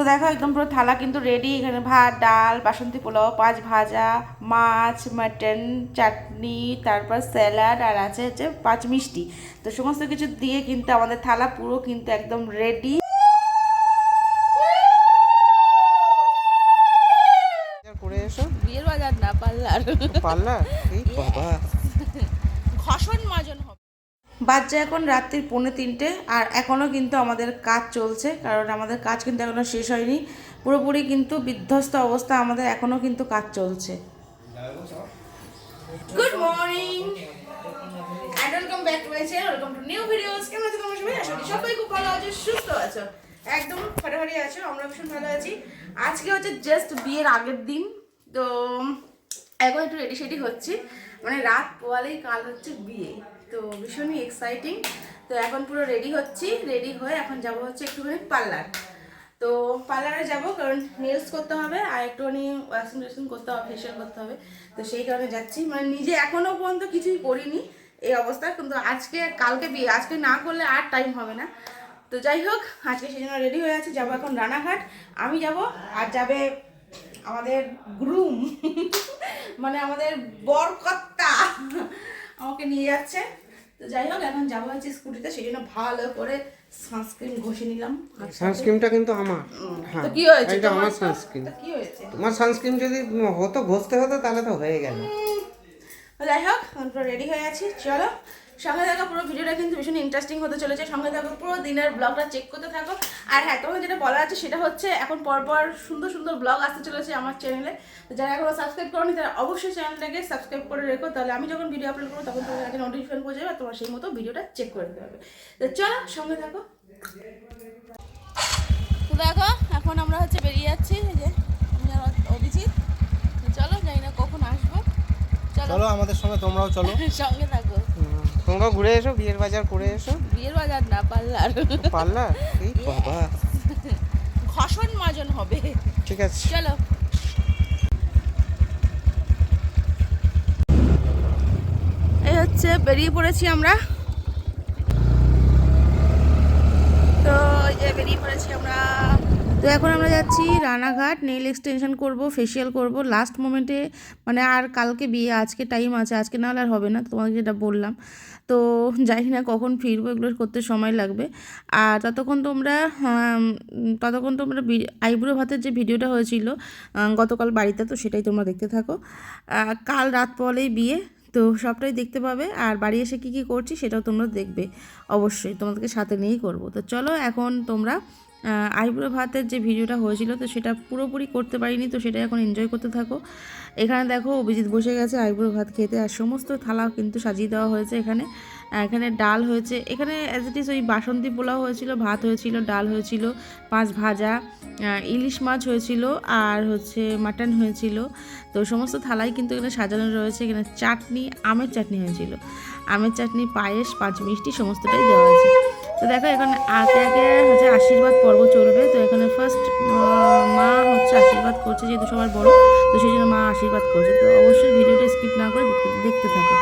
তো দেখো একদম পুরো থালা কিন্তু রেডি এখানে ভাত ডাল বাসন্তী পোলাও পাঁচ ভাজা মাছ মাটন চাটনি তারপর স্যালাড আর আছে হচ্ছে পাঁচ মিষ্টি। তো সমস্ত কিছু দিয়ে কিন্তু আমাদের থালা পুরো কিন্তু একদম রেডি করে এসো। বিয়ের বাজার না পাল্লার পারলা এই বাবা। বাজছে এখন রাত্রির পৌনে তিনটে, আর এখনও কিন্তু আমাদের কাজ চলছে, কারণ আমাদের কাজ কিন্তু এখনও শেষ হয়নি। পুরোপুরি কিন্তু বিধ্বস্ত অবস্থা আমাদের এখনও কিন্তু কাজ চলছে। Good morning back new videos তোমরা সবাই? খুব ভালো আছো, সুস্থ আছো। একদম ফাটাফাটি আছো আমরা ভালো আছি। আজকে হচ্ছে জাস্ট বিয়ের আগের দিন, তো এখন একটু রেডি সেডি হচ্ছি। মানে রাত পোয়ালেই কাল হচ্ছে বিয়ে। তো ভীষণই এক্সাইটিং তো এখন পুরো রেডি হচ্ছি। রেডি হয়ে এখন যাব হচ্ছে একটুখানি পার্লার তো পার্লারে যাব কারণ নেলস করতে হবে আর একটুখানি ওয়াশিং টেক্সিং করতে হবে ফেশিয়াল করতে হবে। তো সেই কারণে যাচ্ছি। মানে নিজে এখনও পর্যন্ত কিছুই করিনি এই অবস্থা। কিন্তু আজকে, কালকে বিয়ে, আজকে না করলে আর টাইম হবে না। তো যাই হোক, আজকে সেই জন্য রেডি হয়ে আছে। যাব এখন রানাঘাট। আমি যাব আর যাবে আমাদের গ্রুম মানে আমাদের বরকর্তা। আমাকে নিয়ে যাচ্ছে। তো যাই হোক এখন যাব হচ্ছে স্কুটিতে সেই জন্য ভালো করে সানস্ক্রিন ঘষে নিলাম। সানস্ক্রিনটা সানস্ক্রিমটা কিন্তু আমার। হ্যাঁ তো কি হয়েছে? এটা আমার সানস্ক্রিন তো কি হয়েছে? তোমার সানস্ক্রিন যদি হতো ঘষতে হতো তাহলে তো হয়ে গেল। যাই হোক আমরা রেডি হয়ে আছি। চলো সঙ্গে থাকো পুরো ভিডিওটা কিন্তু ভীষণ ইন্টারেস্টিং হতে চলেছে। সঙ্গে থাকো পুরো দিনের ব্লগটা চেক করতে থাকো। আর হ্যাঁ তোমার যেটা বলা আছে সেটা হচ্ছে এখন পরপর সুন্দর সুন্দর ব্লগ আসতে চলেছে আমার চ্যানেলে তো যারা এখনও সাবস্ক্রাইব করনি তারা অবশ্যই চ্যানেলটাকে সাবস্ক্রাইব করে রেখো। তাহলে আমি যখন ভিডিও আপলোড করব তখন তোমার কাছে নোটিফিকেশন পৌঁছে যাবে তোমার সেই মতো ভিডিওটা চেক করে দিতে হবে তো চলো সঙ্গে থাকো। দেখো এখন আমরা হচ্ছে বেরিয়ে যাচ্ছি যে অভিজিৎ। চলো জানি না কখন আসব। চলো আমাদের সঙ্গে তোমরাও চলো। সঙ্গে থাকো। হুম, তোমরাও ঘুরে এসো বিয়ের বাজার করে এসো। বিয়ের বাজার না পার্লার। পারলা এই বাবা। ঘষণ মাজন হবে। ঠিক আছে। চলো। এই হচ্ছে বেরিয়ে পড়েছি আমরা। তো এই যে বেরিয়ে পড়েছি আমরা তো এখন আমরা যাচ্ছি রানাঘাট নেল এক্সটেনশন করব ফেসিয়াল করব। লাস্ট মোমেন্টে মানে আর কালকে বিয়ে, আজকে টাইম আছে, আজকে না হলে আর হবে না তোমাকে যেটা বললাম। তো জানি না কখন ফিরবো, এগুলো করতে সময় লাগবে। আর ততক্ষণ তোমরা ততক্ষণ তোমরা আইব্রো ভাতের যে ভিডিওটা হয়েছিল গতকাল বাড়িতে, তো সেটাই তোমরা দেখতে থাকো। কাল রাত পরেই বিয়ে, তো সবটাই দেখতে পাবে। আর বাড়ি এসে কী কী করছি, সেটাও তোমরা দেখবে। অবশ্যই তোমাদেরকে সাথে নিয়েই করব। তো চলো, এখন তোমরা আইব্রো ভাতের যে ভিডিওটা হয়েছিল, তো সেটা পুরোপুরি করতে পারিনি, তো সেটা এখন এনজয় করতে থাকো। এখানে দেখো, অভিজিৎ বসে গেছে আইব্রো ভাত খেতে, আর সমস্ত থালা কিন্তু সাজিয়ে দেওয়া হয়েছে এখানে। এখানে ডাল হয়েছে, এখানে অ্যাজ ইট ইজ ওই বাসন্তী পোলাও হয়েছিল, ভাত হয়েছিল, ডাল হয়েছিল, পাঁচ ভাজা ইলিশ মাছ হয়েছিল, আর হচ্ছে মাটন হয়েছিল। তো সমস্ত থালাই কিন্তু এখানে সাজানো রয়েছে, এখানে চাটনি, আমের চাটনি হয়েছিল। আমের চাটনি, পায়েস পাঁচ মিষ্টি সমস্তটাই দেওয়া আছে তো দেখো এখানে আগে আগে হচ্ছে আশীর্বাদ পর্ব চলবে। তো এখানে ফার্স্ট মা হচ্ছে আশীর্বাদ করছে যেহেতু সবার বড়, তো সেই জন্য মা আশীর্বাদ করছে। তো অবশ্যই ভিডিওটা স্কিপ না করে দেখতে- থাকো।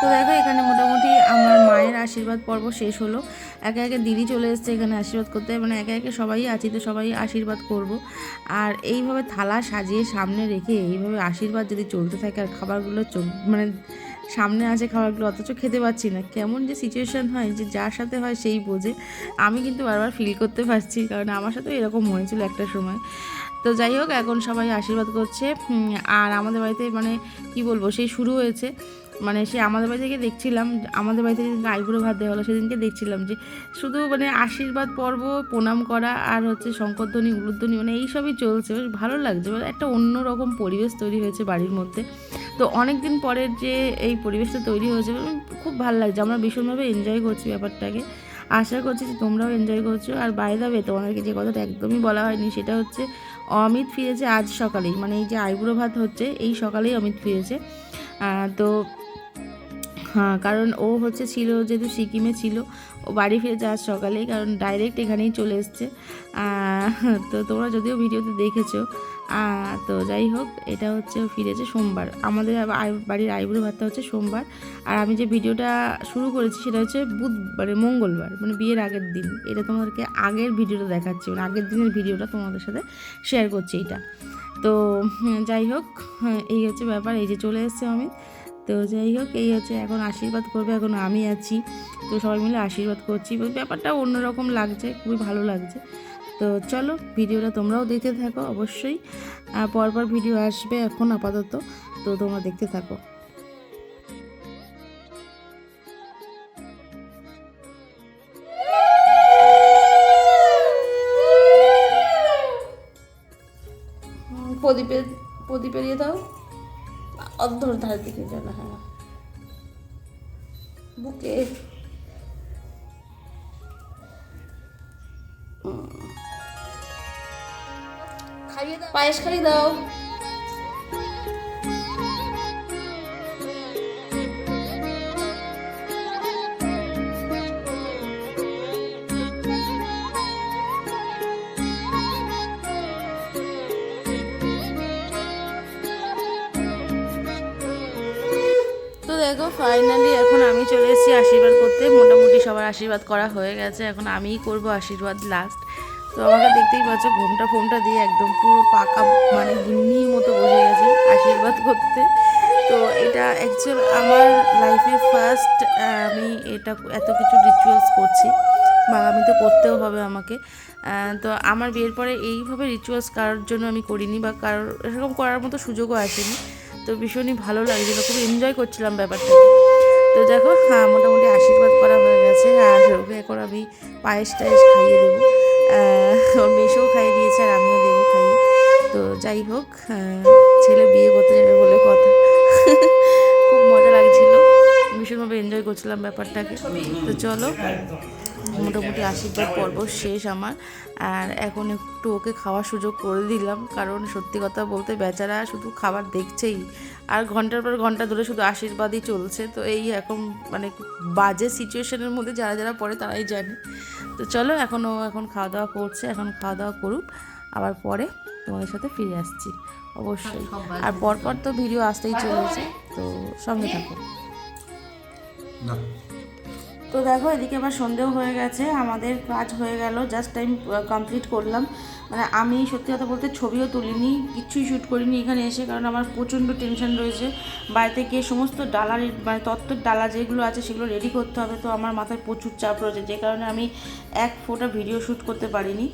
তো দেখো এখানে মোটামুটি আমার মায়ের আশীর্বাদ পর্ব শেষ হলো। একে একে দিদি চলে এসছে এখানে আশীর্বাদ করতে। মানে একে একে সবাই আছি তো সবাই আশীর্বাদ করব। আর এইভাবে থালা সাজিয়ে সামনে রেখে এইভাবে আশীর্বাদ যদি চলতে থাকে আর খাবারগুলো মানে সামনে আছে খাবারগুলো, অথচ খেতে পাচ্ছি না। কেমন যে সিচুয়েশন হয় যে যার সাথে হয় সেই বোঝে। আমি কিন্তু বারবার ফিল করতে পারছি, কারণ আমার সাথেও এরকম হয়েছিল একটা সময়। তো যাই হোক, এখন সবাই আশীর্বাদ করছে। আর আমাদের বাড়িতে মানে কি বলব, সেই শুরু হয়েছে। মানে সে আমাদের বাড়ি থেকে দেখছিলাম, আমাদের বাড়িতে যেদিনকে আইবুড়ো ভাত দেওয়া হলো, সেদিনকে দেখছিলাম যে শুধু মানে আশীর্বাদ পর্ব, প্রণাম করা আর হচ্ছে শঙ্করধ্বনি উলুধ্বনি মানে এইসবই চলছে। বেশ ভালো লাগছে। মানে একটা অন্যরকম পরিবেশ তৈরি হয়েছে বাড়ির মধ্যে। তো অনেক দিন পরের যে এই পরিবেশটা তৈরি হয়েছে খুব ভালো লাগছে। আমরা ভীষণভাবে এনজয় করছি ব্যাপারটাকে। আশা করছি যে তোমরাও এনজয় করছ। আর বাইরে দাবে তোমাদেরকে যে কথাটা একদমই বলা হয়নি, সেটা হচ্ছে অমিত ফিরেছে আজ সকালেই। মানে এই যে আইবুড়ো ভাত হচ্ছে, এই সকালেই অমিত ফিরেছে। তো হ্যাঁ কারণ ও হচ্ছে ছিল যেহেতু সিকিমে ছিল ও বাড়ি ফিরেছে আজ সকালেই কারণ ডাইরেক্ট এখানেই চলে এসছে। তো তোমরা যদিও ভিডিওতে দেখেছ তো যাই হোক এটা হচ্ছে ফিরেছে সোমবার। আমাদের বাড়ির আইবুড়ো ভাতটা হচ্ছে সোমবার। আর আমি যে ভিডিওটা শুরু করেছি সেটা হচ্ছে বুধ মানে মঙ্গলবার মানে বিয়ের আগের দিন। এটা তোমাদেরকে আগের ভিডিওটা দেখাচ্ছি মানে আগের দিনের ভিডিওটা তোমাদের সাথে শেয়ার করছি এটা। তো যাই হোক হ্যাঁ, এই হচ্ছে ব্যাপার এই যে চলে এসছে অমিত তো যাই হোক, এই হচ্ছে এখন আশীর্বাদ করবে, এখন আমি আছি। তো সবাই মিলে আশীর্বাদ করছি ব্যাপারটা অন্যরকম লাগছে, খুবই ভালো লাগছে। তো চলো, ভিডিওটা তোমরাও দেখতে থাকো অবশ্যই। পরপর ভিডিও আসবে এখন আপাতত, তো তোমরা দেখতে থাকো। প্রদীপের প্রদীপের ইয়ে দাও। অর্ধর ধার দিকে চলো হ্যাঁ বুকে হুম। খাইয়ে দাও পায়েস খাইয়ে দাও ফাইনালি এখন আমি চলে এসেছি আশীর্বাদ করতে। মোটামুটি সবার আশীর্বাদ করা হয়ে গেছে। এখন আমিই করব আশীর্বাদ লাস্ট তো আমাকে দেখতেই পাচ্ছ, ঘোমটা ফোমটা দিয়ে একদম পুরো পাকা মানে গিন্নির মতো বসে গেছি আশীর্বাদ করতে। তো এটা অ্যাকচুয়াল আমার লাইফে ফার্স্ট আমি এটা এত কিছু রিচুয়ালস করছি। বা আমি তো করতেও হবে আমাকে। তো আমার বিয়ের পরে এইভাবে রিচুয়ালস কারোর জন্য আমি করিনি বা কারোর, এরকম করার মতো সুযোগও আসেনি। তো ভীষণই ভালো লাগছিল, খুব এনজয় করছিলাম ব্যাপারটাকে। তো দেখো হ্যাঁ মোটামুটি আশীর্বাদ করা হয়ে গেছে। আর ওকে এখন আমি পায়েস টায়েস খাইয়ে দেবো। ওর মেসেও খাইয়ে দিয়েছে আর আমিও দেবো খাইয়ে। তো যাই হোক ছেলে বিয়ে করতে যাবে বলে কথা। খুব মজা লাগছিল। ভীষণভাবে এনজয় করছিলাম ব্যাপারটাকে। তো চলো। মোটামুটি আশীর্বাদ পর্ব শেষ আমার। আর এখন একটু ওকে খাওয়ার সুযোগ করে দিলাম, কারণ সত্যি কথা বলতে বেচারা শুধু খাবার দেখছেই। আর ঘণ্টার পর ঘণ্টা ধরে শুধু আশীর্বাদই চলছে, তো এই এখন মানে বাজে সিচুয়েশনের মধ্যে যারা যারা পড়ে তারাই জানে। তো চলো এখন ও এখন খাওয়া দাওয়া করছে, এখন খাওয়া দাওয়া করুক, আবার পরে তোমাদের সাথে ফিরে আসছি, অবশ্যই। আর পরপর তো ভিডিও আসতেই চলেছে, তো সঙ্গে থাকো। তো দেখো, এদিকে আবার সন্ধেও হয়ে গেছে, আমাদের কাজ হয়ে গেল জাস্ট টাইম কমপ্লিট করলাম। মানে আমি সত্যি কথা বলতে ছবিও তুলিনি কিচ্ছুই শ্যুট করিনি এখানে এসে, কারণ আমার প্রচণ্ড টেনশন রয়েছে। বাড়িতে গিয়ে সমস্ত ডালার মানে তত্ত্বর ডালা যেগুলো আছে সেগুলো রেডি করতে হবে, তো আমার মাথায় প্রচুর চাপ রয়েছে, যে কারণে আমি এক ফোটা ভিডিও শ্যুট করতে পারিনি।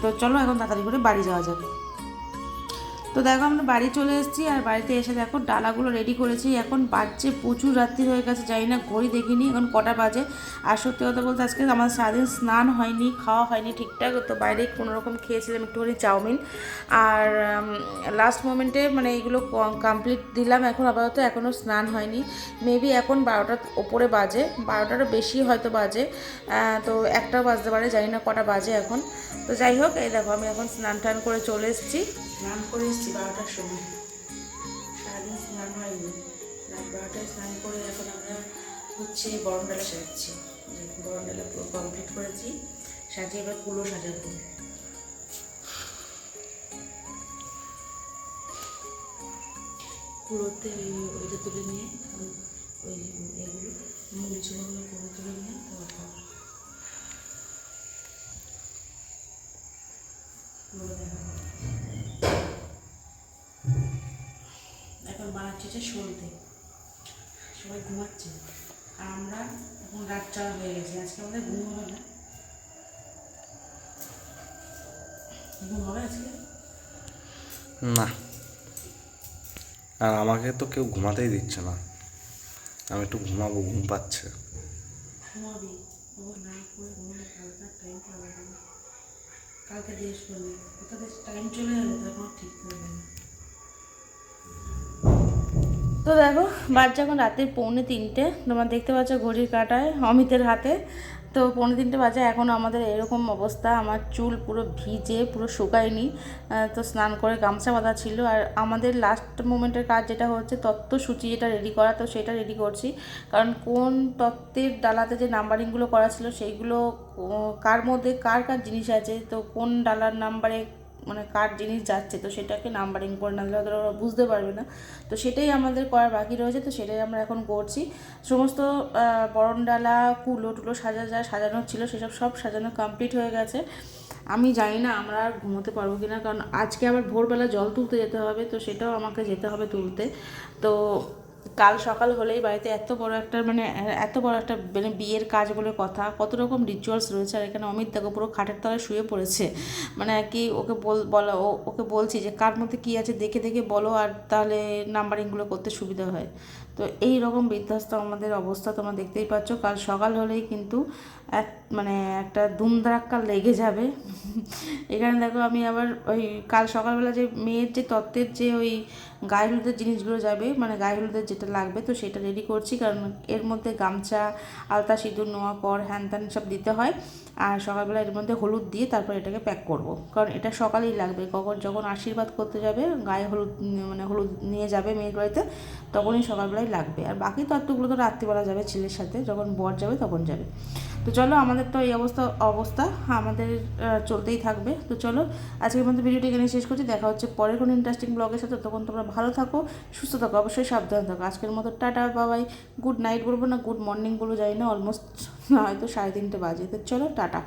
তো চলো, এখন তাড়াতাড়ি করে বাড়ি যাওয়া যাবে তো দেখো আমরা বাড়ি চলে এসেছি আর বাড়িতে এসে দেখো ডালাগুলো রেডি করেছি। এখন বাজছে প্রচুর রাত্রি হয়ে গেছে, জানি না, ঘড়ি দেখিনি, এখন কটা বাজে। আর সত্যি কথা বলতে আজকে আমার সারাদিন স্নান হয়নি, খাওয়া হয়নি ঠিকঠাক, তো বাইরে কোনো রকম খেয়েছিলাম একটুখানি চাউমিন। আর লাস্ট মোমেন্টে মানে এইগুলো কমপ্লিট দিলাম, এখন আপাতত এখনও স্নান হয়নি। মেবি এখন বারোটার ওপরে বাজে, বারোটারও বেশি হয়তো বাজে তো একটাও বাজতে পারে, জানি না কটা বাজে এখন। তো যাই হোক, এই দেখো আমি এখন স্নান টান করে চলে এসেছি। স্নান করে এসেছি বারোটার সময়। সারাদিন স্নান হয়নি। রাত বারোটায় স্নান করে এখন আমরা হচ্ছে গরম ডালা সাজাচ্ছি যে গরম ডালা পুরো কমপ্লিট করেছি। সাজিয়ে এবার কুলো সাজাবো। ওই- ওইটা তুলে নিয়ে, ওই এগুলো, মূল ছিলগুলো কুলো তুলে নিয়ে তারপর দেখাবো। এখন বানাচ্ছি হচ্ছে সলতে সবাই ঘুমাচ্ছে। আর আমরা এখন রাত চার হয়ে গেছে। আজকে আমাদের ঘুম হবে না। ঘুম হবে আজকে? না। আর আমাকে তো কেউ ঘুমাতেই দিচ্ছে না। আমি একটু ঘুমাবো ঘুম পাচ্ছে। ঘুমাবি। ও না করে ঘুমালে কালকে টাইম পাবে না। কালকে জিজ্ঞেস করবি টাইম চলে যাবে তখন ঠিক করবে না। তো দেখো বাচ্চা এখন রাতের পৌনে তিনটে, তোমরা দেখতে পাচ্ছ ঘড়ির কাটায় অমিতের হাতে। তো পৌনে তিনটে বাজে, এখন আমাদের এরকম অবস্থা, আমার চুল পুরো ভিজে, পুরো শুকায়নি। তো স্নান করে গামছা বাঁধা ছিল। আর আমাদের লাস্ট মোমেন্টের কাজ যেটা হচ্ছে, তত্ত্বসূচি যেটা রেডি করা, তো সেটা রেডি করছি। কারণ কোন তত্ত্বের ডালাতে যে নাম্বারিংগুলো করা ছিল সেইগুলো কার মধ্যে কার কার জিনিস আছে, তো কোন ডালার নাম্বারে মানে কার জিনিস যাচ্ছে, তো সেটাকে নাম্বারিং করে না হয়তো ওরা বুঝতে পারবে না। তো সেটাই আমাদের করার বাকি রয়েছে, তো সেটাই আমরা এখন করছি। সমস্ত বরণডালা কুলো টুলো সাজা যা সাজানো ছিল, সেসব সব সাজানো কমপ্লিট হয়ে গেছে। আমি জানি না আমরা আর ঘুমোতে পারব কি না কারণ আজকে আবার ভোরবেলা জল তুলতে যেতে হবে, তো সেটাও আমাকে যেতে হবে তুলতে। তো কাল সকাল হলেই বাড়িতে এত বড় একটা মানে এত বড় একটা মানে বিয়ের কাজ বলে কথা, কত রকম রিচুয়ালস রয়েছে, আর এখানে অমিত দেখো পুরো খাটের তলায় শুয়ে পড়েছে। মানে কি ওকে বল, বলা ওকে বলছি যে, কার মধ্যে কী আছে দেখে দেখে বলো, আর তাহলে নাম্বারিংগুলো করতে সুবিধা হয়। তো এই রকম বিধ্বস্ত আমাদের অবস্থা তোমরা দেখতেই পাচ্ছ। কাল সকাল হলেই কিন্তু এক মানে একটা ধুমধারাক্কা লেগে যাবে। এখানে দেখো আমি আবার ওই কাল সকালবেলা যে মেয়ের যে তত্ত্বের যে ওই গায়ে হলুদের জিনিসগুলো যাবে মানে গায়ে হলুদের যেটা লাগবে তো সেটা রেডি করছি, কারণ এর মধ্যে গামছা, আলতা, সিঁদুর, নোয়া কর হ্যান ত্যান সব দিতে হয়। আর সকালবেলা এর মধ্যে হলুদ দিয়ে তারপর এটাকে প্যাক করব। কারণ এটা সকালেই লাগবে, কখন যখন আশীর্বাদ করতে যাবে, গায়ে হলুদ মানে হলুদ নিয়ে যাবে মেয়ের বাড়িতে, তখনই সকালবেলায় লাগবে। আর বাকি তত্ত্বগুলো তো রাত্রিবেলা যাবে ছেলের সাথে, যখন বর যাবে তখন যাবে। তো চলো আমাদের তো এই অবস্থা অবস্থা আমাদের চলতেই থাকবে। তো চলো, আজকের মধ্যে ভিডিওটি এখানে শেষ করছি। দেখা হচ্ছে পরের কোনো ইন্টারেস্টিং ব্লগের সাথে। তখন তোমরা ভালো থাকো, সুস্থ থাকো, অবশ্যই সাবধান থাকো। আজকের মতো টাটা বাবাই গুড নাইট বলব না গুড মর্নিং বলব যাই না অলমোস্ট হয়তো সাড়ে তিনটে বাজে। তো চলো, টাটা।